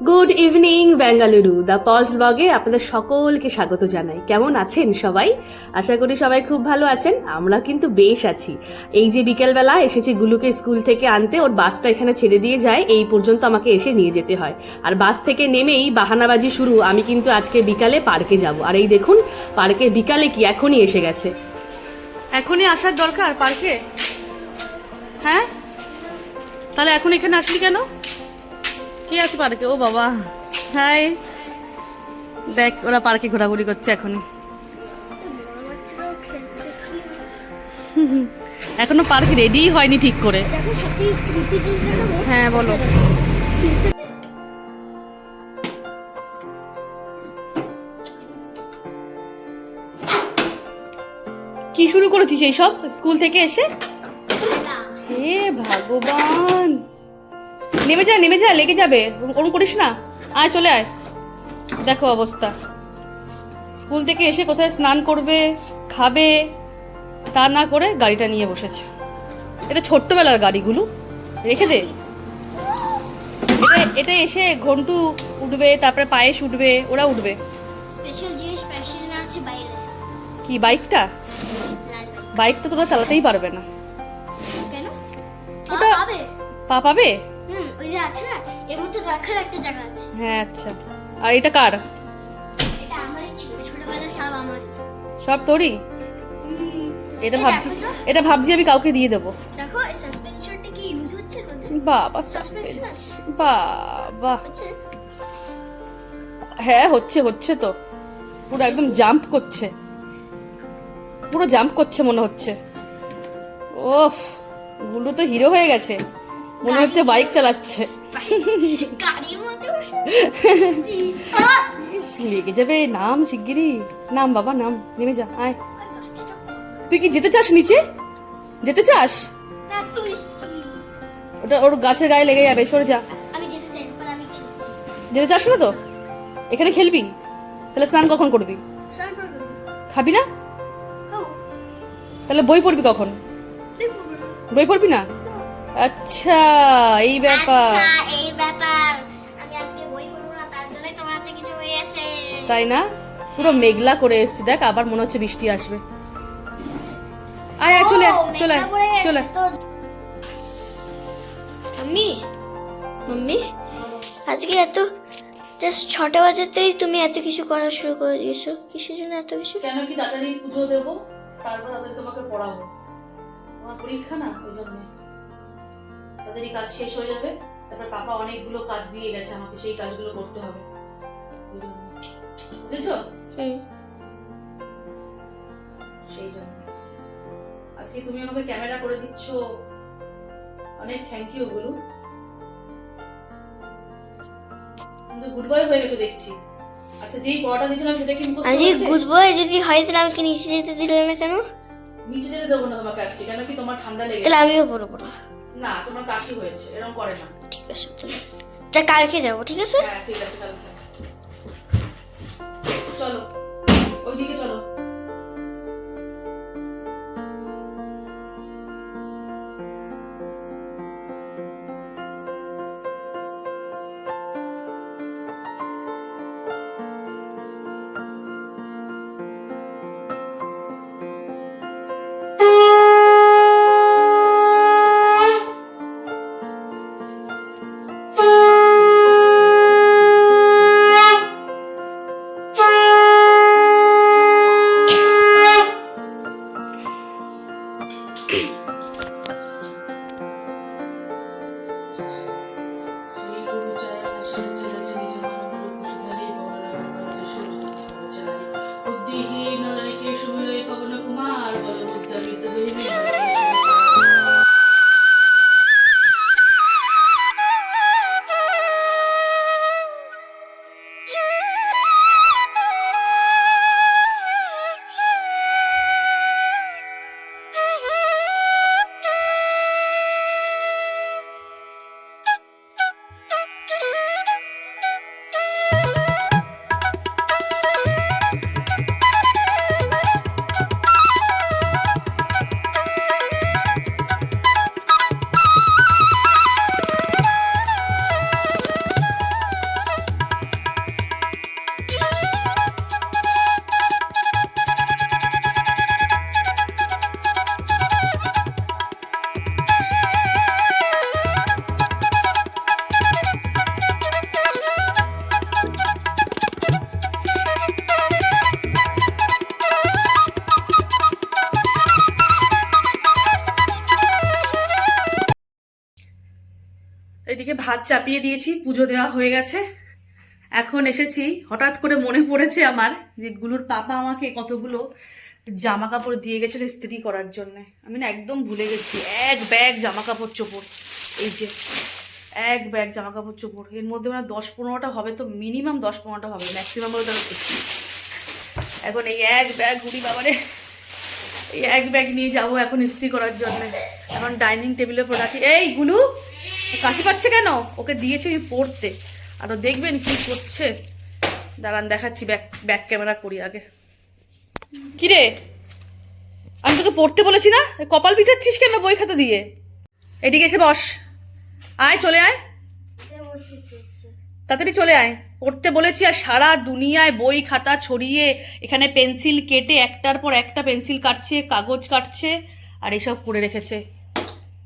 Good evening Bengaluru the pause ব্লগে আপনাদের সকলকে স্বাগত জানাই। কেমন আছেন সবাই? আশা করি সবাই খুব ভালো আছেন। আমরা কিন্তু বেশ আছি। এই যে বিকেলবেলা এসেছি গুলুকে স্কুল থেকে আনতে, ওর বাসটা এখানে ছেড়ে দিয়ে যায়, এই পর্যন্ত আমাকে এসে নিয়ে যেতে হয়। আর বাস থেকে নেমেই বাহানাবাজি শুরু। আমি কিন্তু আজকে বিকালে পার্কে যাব। আর এই দেখুন, পার্কে বিকালে কি এখনই এসে গেছে। এখনই আসার দরকার পার্কে? হ্যাঁ? তাহলে এখন এখানে আসলি কেন? কি আছে পার্কে? ও বাবা। হাই। দেখ, ওরা পার্কে ঘোরাঘুরি করছে এখনই। এখনও পার্ক রেডিই হয়নি ঠিক করে। হ্যাঁ বলো। কি শুরু করেছিস এই সব স্কুল থেকে এসে? হে ভগবান। নেমে যা নেমে যা লেগে যাবে। ওরকম করিস না। আয় চলে আয়। দেখো অবস্থা। স্কুল থেকে এসে কোথায় স্নান করবে খাবে তা না করে গাড়িটা নিয়ে বসেছে। এটা ছোট্টবেলার গাড়িগুলো। রেখে দে। এটা এটা এসে ঘন্টু উঠবে তারপরে পায়েস উঠবে ওরা উঠবে। স্পেশাল জিনিস স্পেশাল না আছে বাইরে। কি বাইকটা? বাইক। তো তোরা চালাতেই পারবে না। কেন? ওটা- পা পাবে? যে আছে না এর মধ্যে রাখার একটা জায়গা আছে। হ্যাঁ আচ্ছা। আর এটা কার? এটা আমারই ছিল ছোটবেলার সব আমার। সব তোরই? এটা ভাবছি এটা ভাবছি আমি কাউকে দিয়ে দেবো। দেখো সাসপেনশনটা কি ইউজ হচ্ছে বাবা সাসপেন্স বাবা। হ্যাঁ হচ্ছে হচ্ছে তো। পুরো একদম জাম্প করছে। পুরো জাম্প করছে মনে হচ্ছে। ওফগুলো তো হিরো হয়ে গেছে। মনে হচ্ছে বাইক চালাচ্ছে। লেগে যাবে নাম শিগগিরই। নাম বাবা নাম নেমে যা আয়। তুই কি যেতে চাস নিচে? যেতে চাস? ওটা ওর গাছের গায়ে লেগে যাবে সরে যা। যেতে চাস না তো? এখানে খেলবি? তাহলে স্নান কখন করবি। খাবি না? তাহলে বই পড়বি কখন। বই পড়বি না? আচ্ছা এই ব্যাপার। আচ্ছা, এই ব্যাপার। আমি আজকে বই পড়ব না তার জন্যই তোমার হাতে কিছু হয়ে আছে তাই না? পুরো মেঘলা করে এসছি। দেখ আবার মনে হচ্ছে বৃষ্টি আসবে। আয় আয় চলে চলে চলে। মাম্মি? মাম্মি? আজকে এত জাস্ট ছটা বাজাতেই তুমি এত কিছু করা শুরু করে দিয়েছ কিসের জন্য এত কিছু? কেন কি তাড়াতাড়ি পুজো দেব? তারপর তাড়াতাড়ি তোমাকে পড়াবো। আমার পরীক্ষা না ওই জন্য। তাড়াতাড়ি কাজ শেষ হয়ে যাবে। তারপর পাপা অনেকগুলো কাজ দিয়ে গেছে আমাকে সেই কাজগুলো করতে হবে। বুঝেছ? সেই জন্য। আজকে তুমি আমাকে ক্যামেরা করে দিচ্ছ। অনেক থ্যাংক ইউ কিন্তু গুড বয় হয়ে গেছো দেখছি। আচ্ছা যেই পড়াটা দিয়েছিলাম সেটা কি মুখস্থ গুড বয় যদি হয় তাহলে আমাকে নিচে যেতে দিলে না কেন? নিচে যেতে দেবো না তোমাকে আজকে কেন কি তোমার ঠান্ডা লেগেছে। তাহলে আমিও পড়ব না। না তোমার কাশি হয়েছে এরকম করে না। ঠিক আছে তাহলে তা কালকে যাব ঠিক আছে? হ্যাঁ ঠিক আছে কালকে চাপিয়ে দিয়েছি, পুজো দেওয়া হয়ে গেছে। এখন এসেছি, হঠাৎ করে মনে পড়েছে আমার যে গুলুর পাপা আমাকে কতগুলো জামা কাপড় দিয়ে গেছিল ইস্ত্রি করার জন্য। আমি না একদম ভুলে গেছি, এক ব্যাগ জামা কাপড় চোপড়, এই যে এক ব্যাগ জামা কাপড় চোপড়। এর মধ্যে মানে দশ পনেরোটা হবে তো মিনিমাম দশ পনেরোটা হবে ম্যাক্সিমাম হলে তারা এখন এই এক ব্যাগ ঘুরি বাবারে, এই এক ব্যাগ নিয়ে যাব এখন ইস্ত্রি করার জন্য। এখন ডাইনিং টেবিলের উপর রাখি এই গুলু কাশি পাচ্ছে কেন? ওকে দিয়েছি আমি পড়তে। আর ও দেখবেন কি করছে। দাঁড়ান, দেখাচ্ছি, ব্যাক ব্যাক ক্যামেরা করি আগে। কিরে? আমি তোকে পড়তে বলেছি না? কপাল পিটাচ্ছিস কেন বই খাতা দিয়ে? এদিকে এসে বস। আয়, চলে আয়। তাড়াতাড়ি চলে আয়। পড়তে বলেছি আর সারা দুনিয়ায় বই খাতা ছড়িয়ে এখানে পেন্সিল কেটে একটার পর একটা পেন্সিল কাটছে, কাগজ কাটছে, আর এসব করে রেখেছে।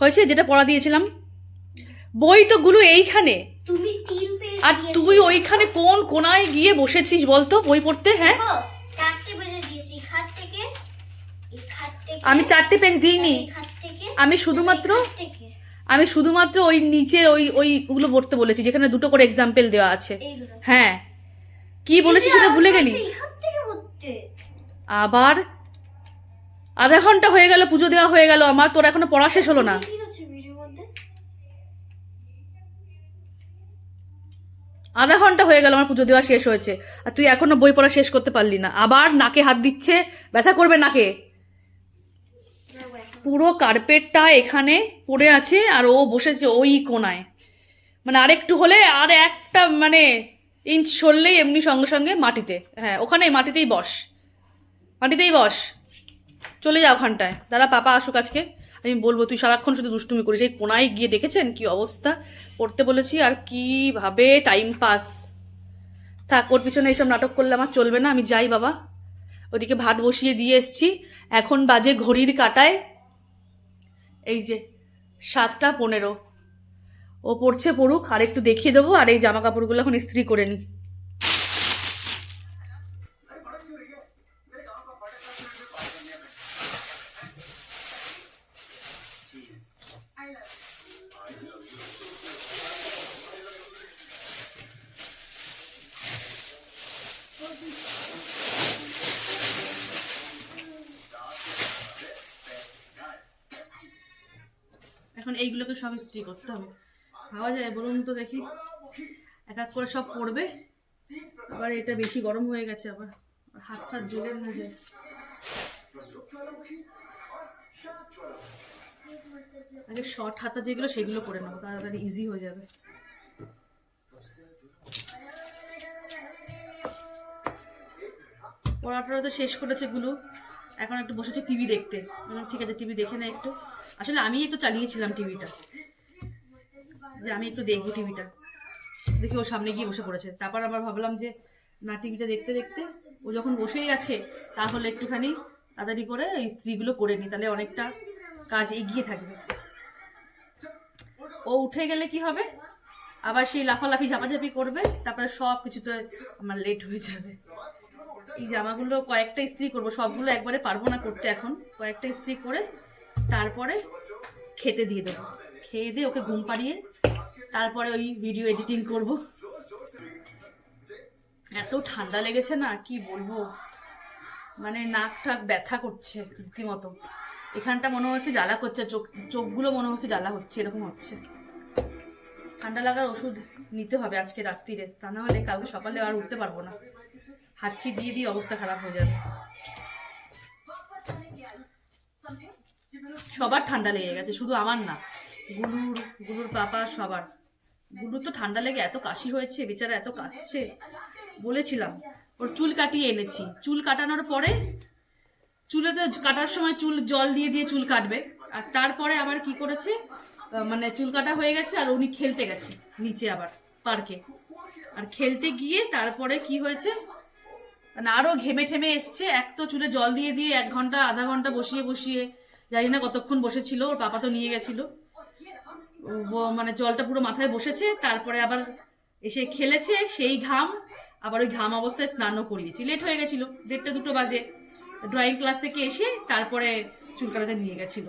হয়েছে যেটা পড়া দিয়েছিলাম? বই তো গুলো এইখানে। তুমি তিন পেজ আর তুই ওইখানে কোন কোনায় গিয়ে বসেছিস বলতো বই পড়তে হ্যাঁ? চারটে পেজে দিয়েছি খাত থেকে খাত থেকে আমি চারটে পেজ দিইনি। আমি শুধুমাত্র আমি শুধুমাত্র ওই নিচে ওই ওই ওইগুলো পড়তে বলেছি যেখানে দুটো করে এক্সাম্পল দেওয়া আছে। হ্যাঁ। কি বলেছিস সেটা ভুলে গেলি? আবার আধা ঘণ্টা হয়ে গেল পুজো দেওয়া হয়ে গেল আমার তোর এখনও পড়া শেষ হলো না। আধা ঘণ্টা হয়ে গেল আমার পুজো দেওয়া শেষ হয়েছে। আর তুই এখনও বই পড়া শেষ করতে পারলি না। আবার নাকে হাত দিচ্ছে, ব্যথা করবে নাকে। পুরো কার্পেটটা এখানে পড়ে আছে আর ও বসেছে ওই কোনায়। মানে আরেকটু হলে আর একটা মানে ইঞ্চ সরলেই এমনি সঙ্গে সঙ্গে মাটিতে। হ্যাঁ ওখানে মাটিতেই বস। মাটিতেই বস। চলে যা ওখানটায়। দাদা পাপা আসুক আজকে। আমি বলব, তুই সারাক্ষণ শুধু দুষ্টুমি করিস। এই কোনায় গিয়ে দেখেছেন কি অবস্থা? পড়তে বলেছি, আর কীভাবে টাইম পাস থাক, ওর পিছনে এইসব নাটক করলে আমার চলবে না, আমি যাই বাবা। ওদিকে ভাত বসিয়ে দিয়ে এসছি। এখন বাজে ঘড়ির কাটায়, এই যে সাতটা পনেরো। ও পড়ছে পড়ুক, আর একটু দেখিয়ে দেবো, আর এই জামা কাপড়গুলো এখন ইস্ত্রি করে নিই এখন এইগুলোকে সব ইস্ত্রি করতে হবে। ভাবা যায়, বলুন তো দেখি। এক এক করে সব পড়বে। আবার এটা বেশি গরম হয়ে গেছে, আবার হাত ফাত জ্বলে না যায়। আগে শর্ট হাতা যেগুলো, সেগুলো করে নেব, তাড়াতাড়ি ইজি হয়ে যাবে। পড়াটা তো শেষ করেছে গুলো। এখন একটু বসেছে টিভি দেখতে। ঠিক আছে, টিভি দেখে না একটু। আসলে আমি একটু চালিয়েছিলাম টিভিটা। যে আমি একটু দেখব টিভিটা। দেখি ওর সামনে গিয়ে বসে পড়েছে। তারপর আবার ভাবলাম যে, না, টিভিটা দেখতে দেখতে ও যখন বসেই আছে, তাহলে একটুখানি তাড়াতাড়ি করে এই স্ত্রীগুলো করে নিই, তাহলে অনেকটা কাজ এগিয়ে থাকবে। ও উঠে গেলে কি হবে? আবার সেই লাফালাফি, ঝাপাঝাপি করবে, তারপরে সব কিছুতে আমার লেট হয়ে যাবে। এই জামাগুলো কয়েকটা ইস্ত্রি করব, সবগুলো একবারে পারব না করতে এখন। কয়েকটা ইস্ত্রি করে তারপরে খেতে দিয়ে দেবো। খেয়ে দিয়ে ওকে ঘুম পাড়িয়ে তারপরে ওই ভিডিও এডিটিং করব। এত ঠান্ডা লেগেছে না, কি বলব? মানে নাক ঠাক ব্যথা করছে রীতিমতো। এখানটা মনে হচ্ছে জ্বালা করছে, চোখ, চোখগুলো মনে হচ্ছে জ্বালা হচ্ছে, এরকম হচ্ছে। ঠান্ডা লাগার ওষুধ নিতে হবে আজকে রাত্রিরে, তা না হলে কালকে সকালে আর উঠতে পারব না। হাঁচি দিয়ে দিয়ে অবস্থা খারাপ হয়ে যাবে। সবার ঠান্ডা লেগে গেছে, শুধু আমার না। গুলুর গুলুর পাপা সবার। গুলুর তো ঠান্ডা লেগে এত কাশি হয়েছে, বেচারা এত কাশছে। বলেছিলাম, ওর চুল কাটিয়ে এনেছি। চুল কাটানোর পরে, চুলে তো কাটার সময় চুল, জল দিয়ে দিয়ে চুল কাটবে। আর তারপরে আবার কি করেছে? মানে চুল কাটা হয়ে গেছে আর উনি খেলতে গেছে নিচে আবার, পার্কে। আর খেলতে গিয়ে তারপরে কি হয়েছে? মানে আরও ঘেমে ঠেমে এসছে, এক তো চুলে জল দিয়ে দিয়ে এক ঘণ্টা, আধা ঘণ্টা বসিয়ে বসিয়ে জানি না কতক্ষণ বসেছিল, ওর পাপা তো নিয়ে গেছিল। মানে জলটা পুরো মাথায় বসেছে, তারপরে আবার এসে খেলেছে সেই ঘাম, আবার ওই ঘাম অবস্থায় স্নানও করিয়েছি। লেট হয়ে গেছিল, দেড়টা দুটো বাজে। ড্রয়িং ক্লাস থেকে এসে তারপরে চুল কাটাতে নিয়ে গেছিল।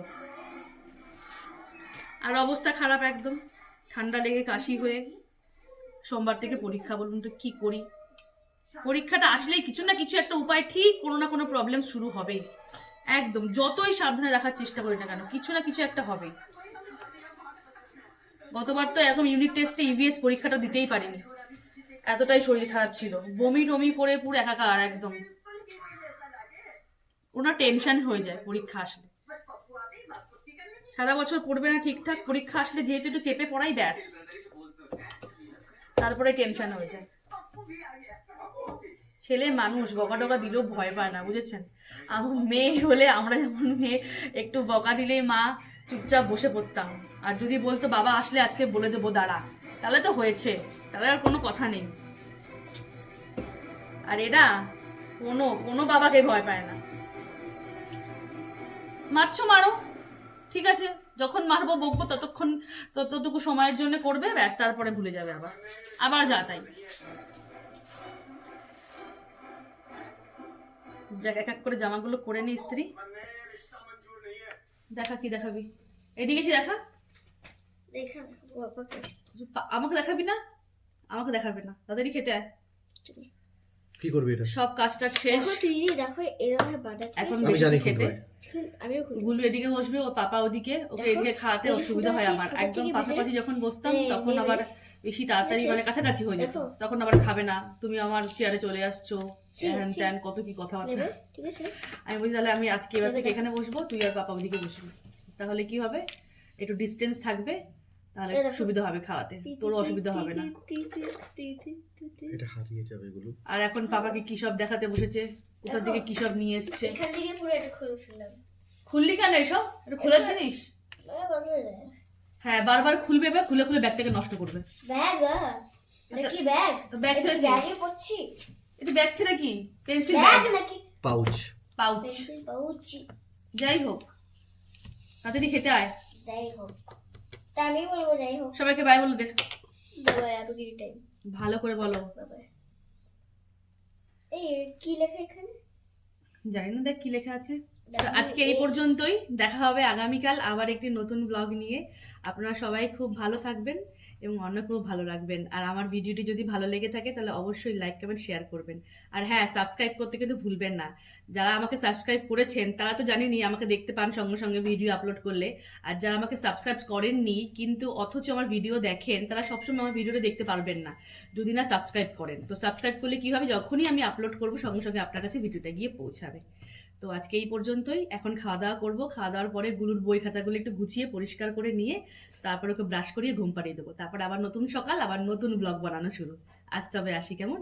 আর অবস্থা খারাপ একদম। ঠান্ডা লেগে কাশি হয়ে সোমবার থেকে পরীক্ষা বলুন তো কি করি? পরীক্ষাটা আসলেই কিছু না কিছু একটা উপায়, ঠিক কোনো না কোনো প্রবলেম শুরু হবেই। একদম, যতই সাবধানে রাখার চেষ্টা করি না কেন, কিছু না কিছু একটা হবে। গতবার তো এরকম ইউনিট টেস্টে ইভিএস পরীক্ষাটা দিতেই পারিনি। এতটাই শরীর খারাপ ছিল। বমি টমি করে পুরো একাকার একদম। ওনার টেনশন হয়ে যায় পরীক্ষা আসলে। সারা বছর পড়বে না ঠিকঠাক, পরীক্ষা আসলে যেহেতু একটু চেপে পড়াই ব্যাস। তারপরে টেনশন হয়ে যায়। ছেলে মানুষ বকা টকা দিলেও ভয় পায় না, বুঝেছেন? আমার মেয়ে হলে আমরা যেমন মেয়ে, একটু বকা দিলেই মা চুপচাপ বসে পড়তাম। আর যদি বলতো, বাবা, আসলে আজকে বলে দেবো, দাঁড়া। তাহলে তো হয়েছে, তাহলে আর কোনো কথা নেই। আর এরা কোনো কোনো বাবাকে ভয় পায় না। মারছো, মারো। ঠিক আছে, যখন মারবো, বকবো, ততক্ষণ, ততটুকু সময়ের জন্য করবে, ব্যাস, তারপরে ভুলে যাবে আবার। আবার যা তাই। যাক এক এক করে জামাগুলো করে নি স্ত্রী দেখা কি দেখাবি? এদিকে এসে দেখা। আমাকে দেখাবি না? আমাকে দেখাবে না। তাদেরই খেতে আয়। কি করবি এটা? সব কাজটা শেষ। তুই দেখো এরকম এখন আমি বেশি জানি খেতে। গুলু এদিকে বসবে ও পাপা ওদিকে। ওকে এদিকে খাওয়াতে অসুবিধা হয় আমার। একদম পাশাপাশি যখন বসতাম তখন আবার বেশি তাড়াতাড়ি মানে কাছাকাছি হয়ে যেত তখন আবার খাবে না। তুমি আমার চেয়ারে চলে আসছো। হ্যান। ত্যান কত কি কথাবার্তা। নেবে? ঠিক আছে। আমি বলি তাহলে আমি আজকে এবার থেকে এখানে বসবো তুই আর পাপা ওদিকে বসবি। তাহলে কি হবে? একটু ডিস্টেন্স থাকবে তাহলে সুবিধা হবে খাওয়াতে। তোর অসুবিধা হবে না। এটা হারিয়ে যাবে এগুলো। আর এখন পাপাকে কি সব দেখাতে বসেছে? কোথার দিকে কি সব নিয়ে এসছে? এখান থেকে পুরো এটা খুলে ফেললাম খুললি কেন এসব? এটা খোলার জিনিস? বন্ধ হয়ে বারবার খুলবে বা খুলে খুলে ব্যাগটাকে নষ্ট করবে। ব্যাগ এটা কি ব্যাগ? ব্যাগ ছেড়ে ব্যাগে পড়ছি এটা ব্যাগ ছেড়ে কি? পেন্সিল ব্যাগ নাকি? পাউচ। পাউচ। পেন্সিল পাউচি যাই হোক তাড়াতাড়ি খেতে আয়। যাই হোক। তা আমি বলব যাই হোক। সবাইকে বাই বলে দে। আরও কি টাইম ভালো করে বলো। বাবা। এই কি লেখা এখানে? জানি না দেখ কি লেখা আছে। তো আজকে এই পর্যন্তই। দেখা হবে আগামীকাল আবার একটি নতুন ব্লগ নিয়ে। আপনারা সবাই খুব ভালো থাকবেন। এবং অন্য খুব ভালো রাখবেন। আর আমার ভিডিওটি যদি ভালো লেগে থাকে, তাহলে অবশ্যই লাইক কমেন্ট শেয়ার করবেন। আর হ্যাঁ সাবস্ক্রাইব করতে কিন্তু ভুলবেন না। যারা আমাকে সাবস্ক্রাইব করেছেন, তারা তো জানেনই আমাকে দেখতে পান সঙ্গে সঙ্গে ভিডিও আপলোড করলে। আর যারা আমাকে সাবস্ক্রাইব করেননি, কিন্তু অথচ আমার ভিডিও দেখেন, তারা সবসময় আমার ভিডিওটা দেখতে পারবেন না। যদি না সাবস্ক্রাইব করেন। তো সাবস্ক্রাইব করলে কি হবে? যখনই আমি আপলোড করব, সঙ্গে সঙ্গে আপনার কাছে ভিডিওটা গিয়ে পৌঁছাবে। তো আজকে এই পর্যন্তই। এখন খাওয়া দাওয়া করব। খাওয়া দাওয়ার পরে গুলুর বই খাতাগুলো একটু গুছিয়ে পরিষ্কার করে নিয়ে তারপর ওকে ব্রাশ করিয়ে ঘুম পাড়িয়ে দেবো। তারপর আবার নতুন সকাল, আবার নতুন ব্লগ বানানো শুরু। আজ তবে আসি, কেমন?